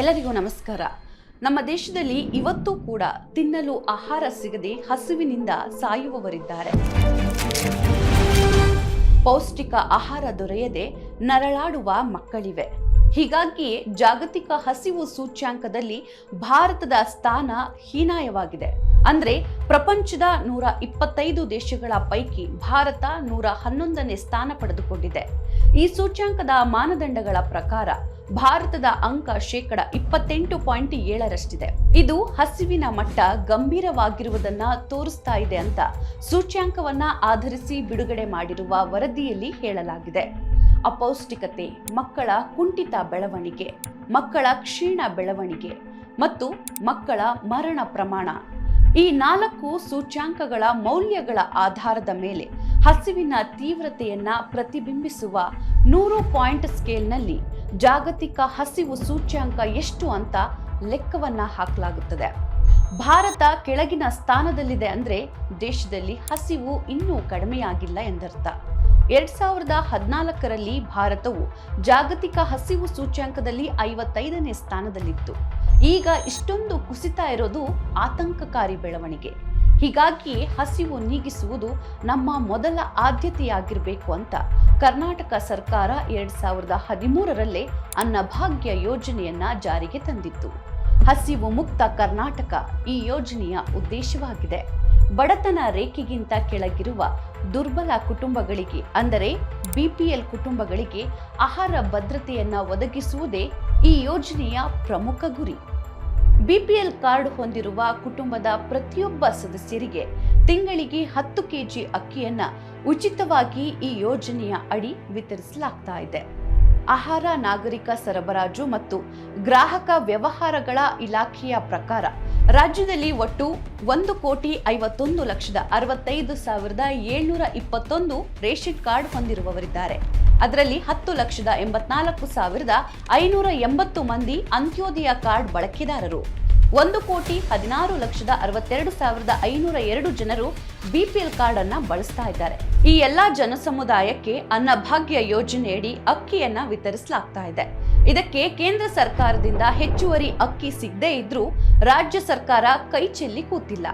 ಎಲ್ಲರಿಗೂ ನಮಸ್ಕಾರ. ನಮ್ಮ ದೇಶದಲ್ಲಿ ಇವತ್ತೂ ಕೂಡ ತಿನ್ನಲು ಆಹಾರ ಸಿಗದೆ ಹಸುವಿನಿಂದ ಸಾಯುವವರಿದ್ದಾರೆ. ಪೌಷ್ಟಿಕ ಆಹಾರ ದೊರೆಯದೆ ನರಳಾಡುವ ಮಕ್ಕಳಿವೆ. ಹೀಗಾಗಿ ಜಾಗತಿಕ ಹಸಿವು ಸೂಚ್ಯಾಂಕದಲ್ಲಿ ಭಾರತದ ಸ್ಥಾನ ಹೀನಾಯವಾಗಿದೆ. ಅಂದ್ರೆ ಪ್ರಪಂಚದ ನೂರ ಇಪ್ಪತ್ತೈದು ದೇಶಗಳ ಪೈಕಿ ಭಾರತ ನೂರ ಹನ್ನೊಂದನೇ ಸ್ಥಾನ ಪಡೆದುಕೊಂಡಿದೆ. ಈ ಸೂಚ್ಯಾಂಕದ ಮಾನದಂಡಗಳ ಪ್ರಕಾರ ಭಾರತದ ಅಂಕ ಶೇಕಡ ಇಪ್ಪತ್ತೆಂಟು ಪಾಯಿಂಟ್ ಏಳರಷ್ಟಿದೆ. ಇದು ಹಸಿವಿನ ಮಟ್ಟ ಗಂಭೀರವಾಗಿರುವುದನ್ನ ತೋರಿಸ್ತಾ ಇದೆ ಅಂತ ಸೂಚ್ಯಾಂಕವನ್ನ ಆಧರಿಸಿ ಬಿಡುಗಡೆ ಮಾಡಿರುವ ವರದಿಯಲ್ಲಿ ಹೇಳಲಾಗಿದೆ. ಅಪೌಷ್ಟಿಕತೆ, ಮಕ್ಕಳ ಕುಂಠಿತ ಬೆಳವಣಿಗೆ, ಮಕ್ಕಳ ಕ್ಷೀಣ ಬೆಳವಣಿಗೆ ಮತ್ತು ಮಕ್ಕಳ ಮರಣ ಪ್ರಮಾಣ ಈ ನಾಲ್ಕು ಸೂಚ್ಯಾಂಕಗಳ ಮೌಲ್ಯಗಳ ಆಧಾರದ ಮೇಲೆ ಹಸಿವಿನ ತೀವ್ರತೆಯನ್ನ ಪ್ರತಿಬಿಂಬಿಸುವ ನೂರು ಪಾಯಿಂಟ್ ಸ್ಕೇಲ್ನಲ್ಲಿ ಜಾಗತಿಕ ಹಸಿವು ಸೂಚ್ಯಾಂಕ ಎಷ್ಟು ಅಂತ ಲೆಕ್ಕವನ್ನ ಹಾಕಲಾಗುತ್ತದೆ. ಭಾರತ ಕೆಳಗಿನ ಸ್ಥಾನದಲ್ಲಿದೆ ಅಂದ್ರೆ ದೇಶದಲ್ಲಿ ಹಸಿವು ಇನ್ನೂ ಕಡಿಮೆಯಾಗಿಲ್ಲ ಎಂದರ್ಥ. ಎರಡ್ ಸಾವಿರದ ಹದಿನಾಲ್ಕರಲ್ಲಿ ಭಾರತವು ಜಾಗತಿಕ ಹಸಿವು ಸೂಚ್ಯಾಂಕದಲ್ಲಿ ಐವತ್ತೈದನೇ ಸ್ಥಾನದಲ್ಲಿತ್ತು. ಈಗ ಇಷ್ಟೊಂದು ಕುಸಿತ ಇರೋದು ಆತಂಕಕಾರಿ ಬೆಳವಣಿಗೆ. ಹೀಗಾಗಿ ಹಸಿವು ನೀಗಿಸುವುದು ನಮ್ಮ ಮೊದಲ ಆದ್ಯತೆಯಾಗಿರಬೇಕು ಅಂತ ಕರ್ನಾಟಕ ಸರ್ಕಾರ ಎರಡ್ ಸಾವಿರದ ಹದಿಮೂರರಲ್ಲೇ ಅನ್ನಭಾಗ್ಯ ಯೋಜನೆಯನ್ನ ಜಾರಿಗೆ ತಂದಿತ್ತು. ಹಸಿವು ಮುಕ್ತ ಕರ್ನಾಟಕ ಈ ಯೋಜನೆಯ ಉದ್ದೇಶವಾಗಿದೆ. ಬಡತನ ರೇಖೆಗಿಂತ ಕೆಳಗಿರುವ ದುರ್ಬಲ ಕುಟುಂಬಗಳಿಗೆ, ಅಂದರೆ ಬಿಪಿಎಲ್ ಕುಟುಂಬಗಳಿಗೆ ಆಹಾರ ಭದ್ರತೆಯನ್ನ ಒದಗಿಸುವುದೇ ಈ ಯೋಜನೆಯ ಪ್ರಮುಖ ಗುರಿ. ಬಿಪಿಎಲ್ ಕಾರ್ಡ್ ಹೊಂದಿರುವ ಕುಟುಂಬದ ಪ್ರತಿಯೊಬ್ಬ ಸದಸ್ಯರಿಗೆ ತಿಂಗಳಿಗೆ ಹತ್ತು ಕೆಜಿ ಅಕ್ಕಿಯನ್ನ ಉಚಿತವಾಗಿ ಈ ಯೋಜನೆಯ ಅಡಿ ವಿತರಿಸಲಾಗ್ತಾ ಇದೆ. ಆಹಾರ, ನಾಗರಿಕ ಸರಬರಾಜು ಮತ್ತು ಗ್ರಾಹಕ ವ್ಯವಹಾರಗಳ ಇಲಾಖೆಯ ಪ್ರಕಾರ ರಾಜ್ಯದಲ್ಲಿ ಒಟ್ಟು ಒಂದು ಕೋಟಿ ಐವತ್ತೊಂದು ಲಕ್ಷದ ಅರವತ್ತೈದು ಸಾವಿರದ ಏಳ್ನೂರ ಇಪ್ಪತ್ತೊಂದು ರೇಷನ್ ಕಾರ್ಡ್ ಹೊಂದಿರುವವರಿದ್ದಾರೆ. ಅದರಲ್ಲಿ ಹತ್ತು ಲಕ್ಷದ ಎಂಬತ್ನಾಲ್ಕು ಸಾವಿರದ ಐನೂರ ಎಂಬತ್ತು ಮಂದಿ ಅಂತ್ಯೋದಯ ಕಾರ್ಡ್ ಬಳಕೆದಾರರು. ಒಂದು ಕೋಟಿ ಹದಿನಾರು ಲಕ್ಷದ ಅರವತ್ತೆರಡು ಸಾವಿರದ ಐನೂರ ಎರಡು ಜನರು ಬಿಪಿಎಲ್ ಕಾರ್ಡ್ ಅನ್ನ ಬಳಸ್ತಾ ಇದ್ದಾರೆ. ಈ ಎಲ್ಲಾ ಜನಸಮುದಾಯಕ್ಕೆ ಅನ್ನಭಾಗ್ಯ ಯೋಜನೆಯಡಿ ಅಕ್ಕಿಯನ್ನ ವಿತರಿಸಲಾಗ್ತಾ ಇದೆ. ಇದಕ್ಕೆ ಕೇಂದ್ರ ಸರ್ಕಾರದಿಂದ ಹೆಚ್ಚುವರಿ ಅಕ್ಕಿ ಸಿಗದೇ ಇದ್ರೂ ರಾಜ್ಯ ಸರ್ಕಾರ ಕೈ ಚೆಲ್ಲಿ ಕೂತಿಲ್ಲ.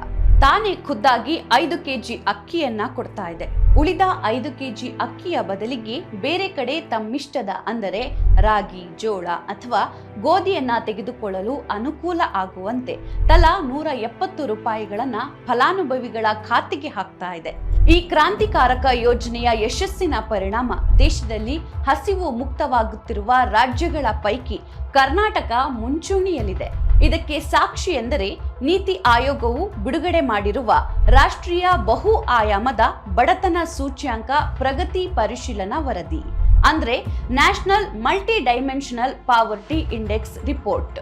ತಾನೇ ಖುದ್ದಾಗಿ ಐದು ಕೆಜಿ ಅಕ್ಕಿಯನ್ನ ಕೊಡ್ತಾ ಇದೆ. ಉಳಿದ ಐದು ಕೆಜಿ ಅಕ್ಕಿಯ ಬದಲಿಗೆ ಬೇರೆ ಕಡೆ ತಮ್ಮಿಷ್ಟದ ಅಂದರೆ ರಾಗಿ, ಜೋಳ ಅಥವಾ ಗೋಧಿಯನ್ನ ತೆಗೆದುಕೊಳ್ಳಲು ಅನುಕೂಲ ಆಗುವಂತೆ ತಲಾ ನೂರ ಎಪ್ಪತ್ತು ರೂಪಾಯಿಗಳನ್ನ ಫಲಾನುಭವಿಗಳ ಖಾತೆಗೆ ಹಾಕ್ತಾ ಇದೆ. ಈ ಕ್ರಾಂತಿಕಾರಕ ಯೋಜನೆಯ ಯಶಸ್ಸಿನ ಪರಿಣಾಮ ದೇಶದಲ್ಲಿ ಹಸಿವು ಮುಕ್ತವಾಗುತ್ತಿರುವ ರಾಜ್ಯಗಳ ಪೈಕಿ ಕರ್ನಾಟಕ ಮುಂಚೂಣಿಯಲ್ಲಿದೆ. ಇದಕ್ಕೆ ಸಾಕ್ಷಿ ಎಂದರೆ ನೀತಿ ಆಯೋಗವು ಬಿಡುಗಡೆ ಮಾಡಿರುವ ರಾಷ್ಟ್ರೀಯ ಬಹು ಆಯಾಮದ ಬಡತನ ಸೂಚ್ಯಾಂಕ ಪ್ರಗತಿ ಪರಿಶೀಲನಾ ವರದಿ, ಅಂದ್ರೆ national multi dimensional poverty index report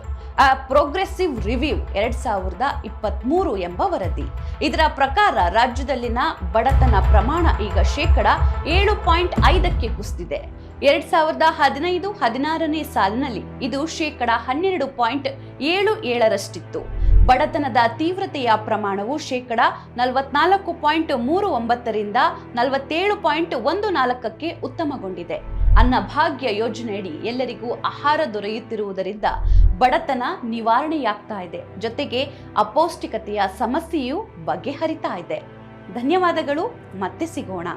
progressive review ಎರಡ್ ಸಾವಿರದ ಇಪ್ಪತ್ಮೂರು ಎಂಬ ವರದಿ. ಇದರ ಪ್ರಕಾರ ರಾಜ್ಯದಲ್ಲಿನ ಬಡತನ ಪ್ರಮಾಣ ಈಗ ಶೇಕಡ ಏಳು ಪಾಯಿಂಟ್ ಐದಕ್ಕೆ ಕುಸಿದಿದೆ. ಎರಡ್ ಸಾವಿರದ ಹದಿನೈದು ಹದಿನಾರನೇ ಸಾಲಿನಲ್ಲಿ ಇದು ಶೇಕಡ ಹನ್ನೆರಡು ಪಾಯಿಂಟ್ ಏಳು ಏಳರಷ್ಟಿತ್ತು. ಬಡತನದ ತೀವ್ರತೆಯ ಪ್ರಮಾಣವು ಶೇಕಡ ನಲವತ್ನಾಲ್ಕು ಪಾಯಿಂಟ್ ಮೂರು ಒಂಬತ್ತರಿಂದ ನಲವತ್ತೇಳು ಪಾಯಿಂಟ್ ಒಂದು ನಾಲ್ಕಕ್ಕೆ ಉತ್ತಮಗೊಂಡಿದೆ. ಅನ್ನಭಾಗ್ಯ ಯೋಜನೆಯಡಿ ಎಲ್ಲರಿಗೂ ಆಹಾರ ದೊರೆಯುತ್ತಿರುವುದರಿಂದ ಬಡತನ ನಿವಾರಣೆಯಾಗ್ತಾ ಇದೆ. ಜೊತೆಗೆ ಅಪೌಷ್ಟಿಕತೆಯ ಸಮಸ್ಯೆಯೂ ಬಗೆಹರಿತಾ ಇದೆ. ಧನ್ಯವಾದಗಳು. ಮತ್ತೆ ಸಿಗೋಣ.